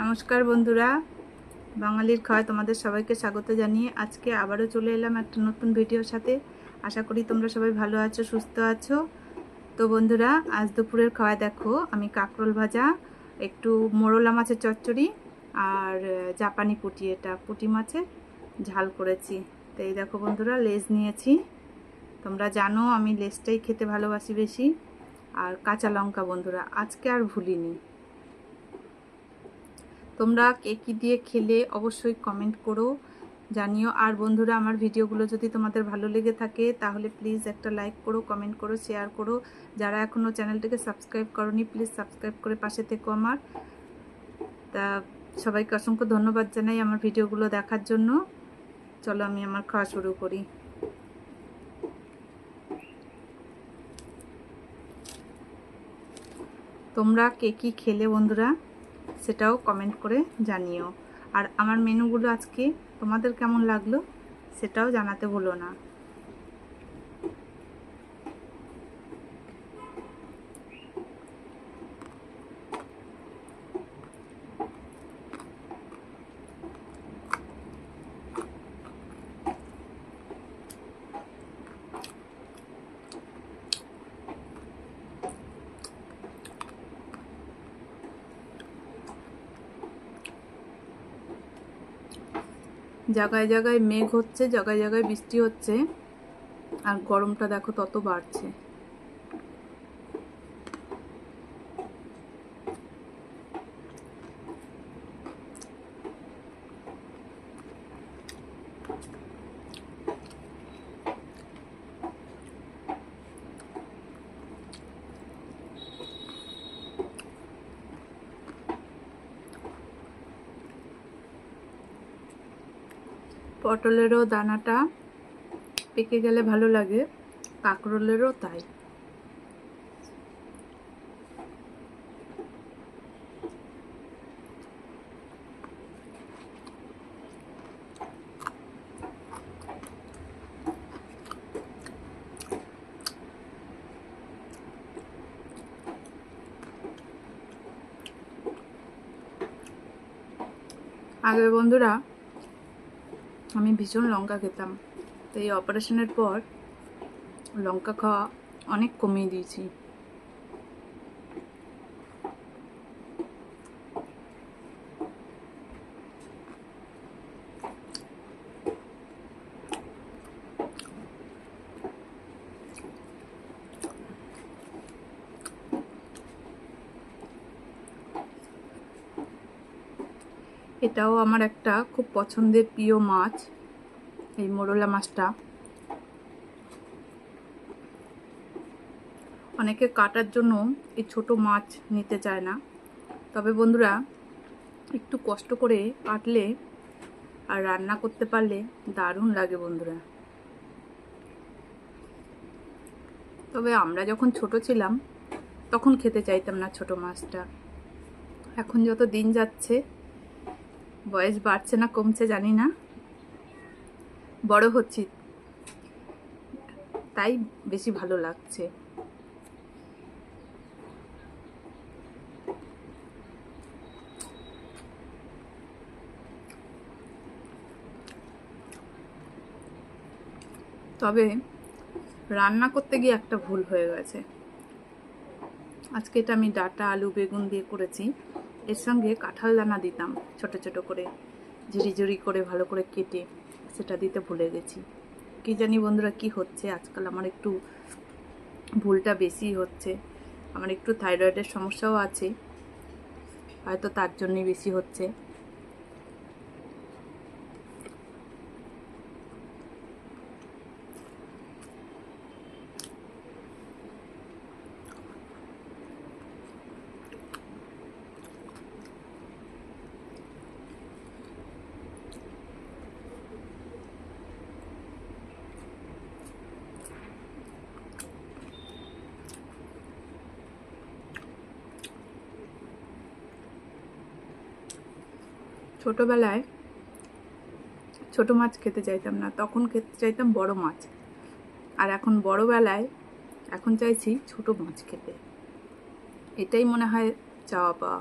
নমস্কার বন্ধুরা। বাঙালির খাওয়ায় তোমাদের সবাইকে স্বাগত জানিয়ে আজকে আবারও চলে এলাম একটা নতুন ভিডিওর সাথে। আশা করি তোমরা সবাই ভালো আছো, সুস্থ আছো। তো বন্ধুরা, আজ দুপুরের খাওয়ায় দেখো, আমি কাঁকরোল ভাজা, একটু মোরলা মাছের চচ্চড়ি আর জাপানি পুটি। এটা পুটি মাছের ঝাল করেছি। তো এই দেখো বন্ধুরা, লেজ নিয়েছি। তোমরা জানো, আমি লেজটাই খেতে ভালোবাসি বেশি। আর কাঁচা লঙ্কা বন্ধুরা, আজকে আর ভুলিনি। তোমরা কে কী দিয়ে খেলে অবশ্যই কমেন্ট করো, জানিও। আর বন্ধুরা, আমার ভিডিওগুলো যদি তোমাদের ভালো লেগে থাকে, তাহলে প্লিজ একটা লাইক করো কমেন্ট করো শেয়ার করো। যারা এখনও চ্যানেলটিকে সাবস্ক্রাইব করনি প্লিজ সাবস্ক্রাইব করে পাশে থেকো আমার। তা সবাইকে অসংখ্য ধন্যবাদ জানাই আমার ভিডিওগুলো দেখার জন্য। চলো আমি আমার খাওয়া শুরু করি। তোমরা কে কী খেলে বন্ধুরা? সেটাও কমেন্ট করে জানিও। আর আমার মেনুগুলো আজকে তোমাদের কেমন লাগল সেটাও জানাতে ভুলো না। জায়গায় জায়গায় মেঘ হচ্ছে জায়গায় জায়গায় বৃষ্টি হচ্ছে। আর গরমটা দেখো তত বাড়ছে। পটলেরও দানাটা পেকে গেলে ভালো লাগে কাঁকরোলেরও তাই। আগে বন্ধুরা আমি ভীষণ লঙ্কা খেতাম। তো এই অপারেশনের পর লঙ্কা খাওয়া অনেক কমিয়ে দিয়েছি। এটাও আমার একটা খুব পছন্দের প্রিয় মাছ, এই মোরলা মাছটা। অনেকে কাটার জন্য এই ছোট মাছ নিতে চায় না। তবে বন্ধুরা, একটু কষ্ট করে কাটলে আর রান্না করতে পারলে দারুণ লাগে বন্ধুরা। তবে আমরা যখন ছোট ছিলাম, তখন খেতে চাইতাম না ছোট মাছটা। এখন যত দিন যাচ্ছে বয়স বাড়ছে না, কমছে, জানি না। বড় হচ্ছি। তাই বেশি ভালো লাগছে। তবে রান্না করতে গিয়ে একটা ভুল হয়ে গেছে। আজকে এটা আমি ডাটা, আলু, বেগুন দিয়ে করেছি। এর সঙ্গে কাঁঠাল দানা দিতাম, ছোট ছোট করে। ঝিরিঝিরি করে ভালো করে কেটে সেটা দিতে ভুলে গেছি। কী জানি বন্ধুরা কি হচ্ছে, আজকাল আমার একটু ভুলটা বেশি হচ্ছে। আমার একটু থাইরয়েডের সমস্যাও আছে, হয়তো তার জন্যই বেশি হচ্ছে। ছোটোবেলায় ছোট মাছ খেতে চাইতাম না, তখন খেতে চাইতাম বড় মাছ। আর এখন বড়বেলায় এখন চাইছি ছোট মাছ খেতে। এটাই মনে হয় চাওয়া পাওয়া।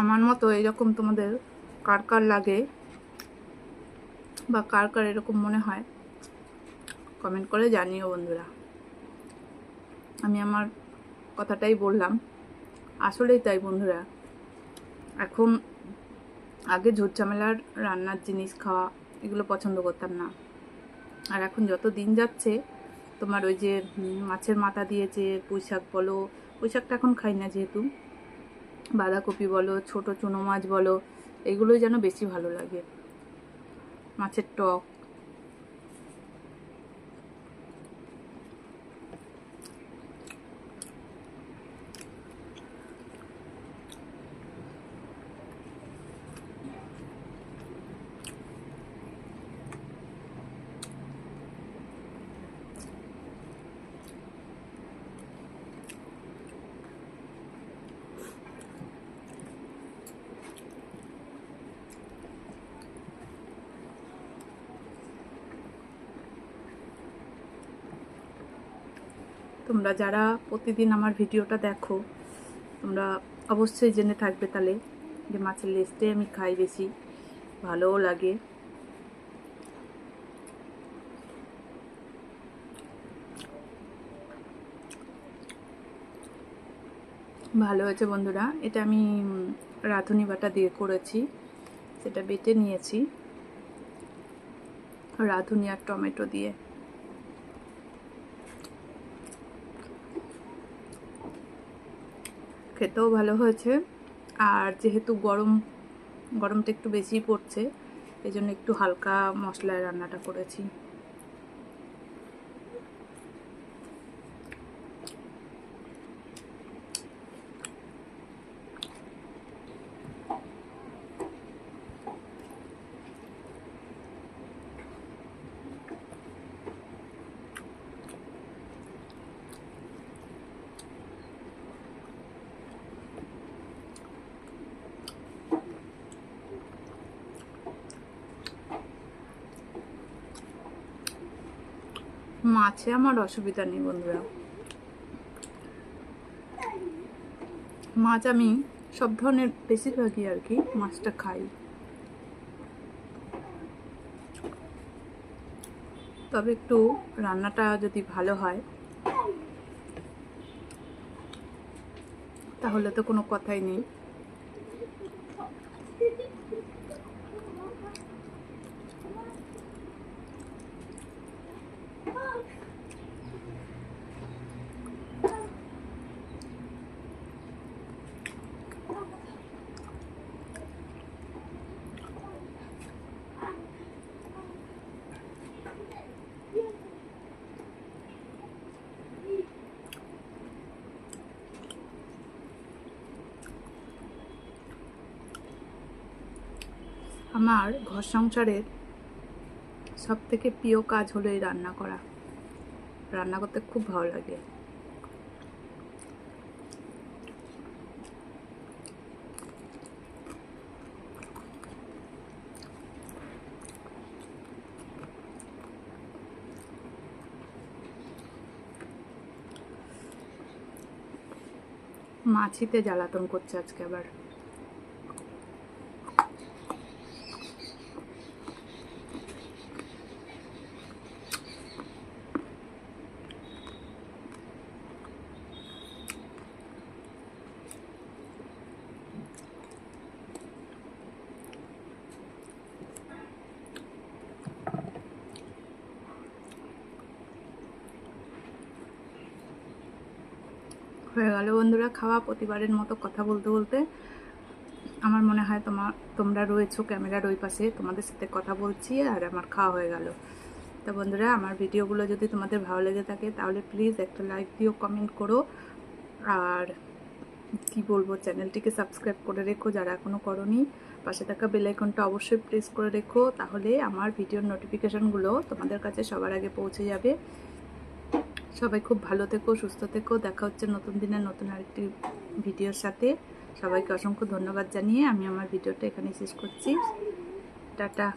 আমার মতো এরকম তোমাদের কার কার লাগে বা কার কার এরকম মনে হয় কমেন্ট করে জানিও বন্ধুরা। আমি আমার কথাটাই বললাম। আসলেই তাই বন্ধুরা। এখন আগে ঝুট ঝামেলার রান্নার জিনিস খাওয়া এগুলো পছন্দ করতাম না। আর এখন যত দিন যাচ্ছে, তোমার ওই যে মাছের মাথা দিয়েছে পুঁই শাক বলো পুঁই শাকটা এখন খাই না যেহেতু। বাঁধাকপি বলো, ছোট চুনো মাছ বলো, এগুলোই যেন বেশি ভালো লাগে। মাছের টক তোমরা যারা প্রতিদিন আমার ভিডিওটা দেখো, তোমরা অবশ্যই জেনে থাকবে তাহলে যে মাছের লেজটাই আমি খাই বেশি, ভালোও লাগে। ভালো হয়েছে বন্ধুরা, এটা আমি রাঁধুনি বাটা দিয়ে করেছি, সেটা বেটে নিয়েছি। রাঁধুনি আর টমেটো দিয়ে। খেতেও ভালো হয়েছে। আর যেহেতু গরম, গরমটা একটু বেশি পড়ছে এই জন্য একটু হালকা মশলায় রান্নাটা করেছি। মাছে আমার অসুবিধা নেই বন্ধুরা। মাছ আমি সব ধরনের, বেশিরভাগই আর কি মাছটা খাই। তবে একটু রান্নাটা যদি ভালো হয়, তাহলে তো কোনো কথাই নেই। আমার ঘর সংসারের সব থেকে প্রিয় কাজ হলো এই রান্না করা। রান্না করতে খুব ভালো লাগে। মাছিতে জ্বালাতন করছে আজকে আবার। হয়ে গেল। বন্ধুরা, খাওয়া প্রতিবারের মতো কথা বলতে বলতে আমার মনে হয় তোমার তোমরা রয়েছো ক্যামেরার ওই পাশে, তোমাদের সাথে কথা বলছি আর আমার খাওয়া হয়ে গেল। তো বন্ধুরা, আমার ভিডিওগুলো যদি তোমাদের ভালো লেগে থাকে, তাহলে প্লিজ একটা লাইক দিও কমেন্ট করো। আর কি বলব, চ্যানেলটিকে সাবস্ক্রাইব করে রেখো যারা এখনও করনি। পাশে থাকা বেল আইকনটা অবশ্যই প্রেস করে রেখো, তাহলে আমার ভিডিওর নোটিফিকেশনগুলো তোমাদের কাছে সবার আগে পৌঁছে যাবে। সবাই খুব ভালো থেকো, সুস্থ থেকো। দেখা হচ্ছে নতুন দিনের নতুন আরেকটি ভিডিওর সাথে। সবাইকে অসংখ্য ধন্যবাদ জানিয়ে আমি আমার ভিডিওটা এখানে শেষ করছি। টাটা।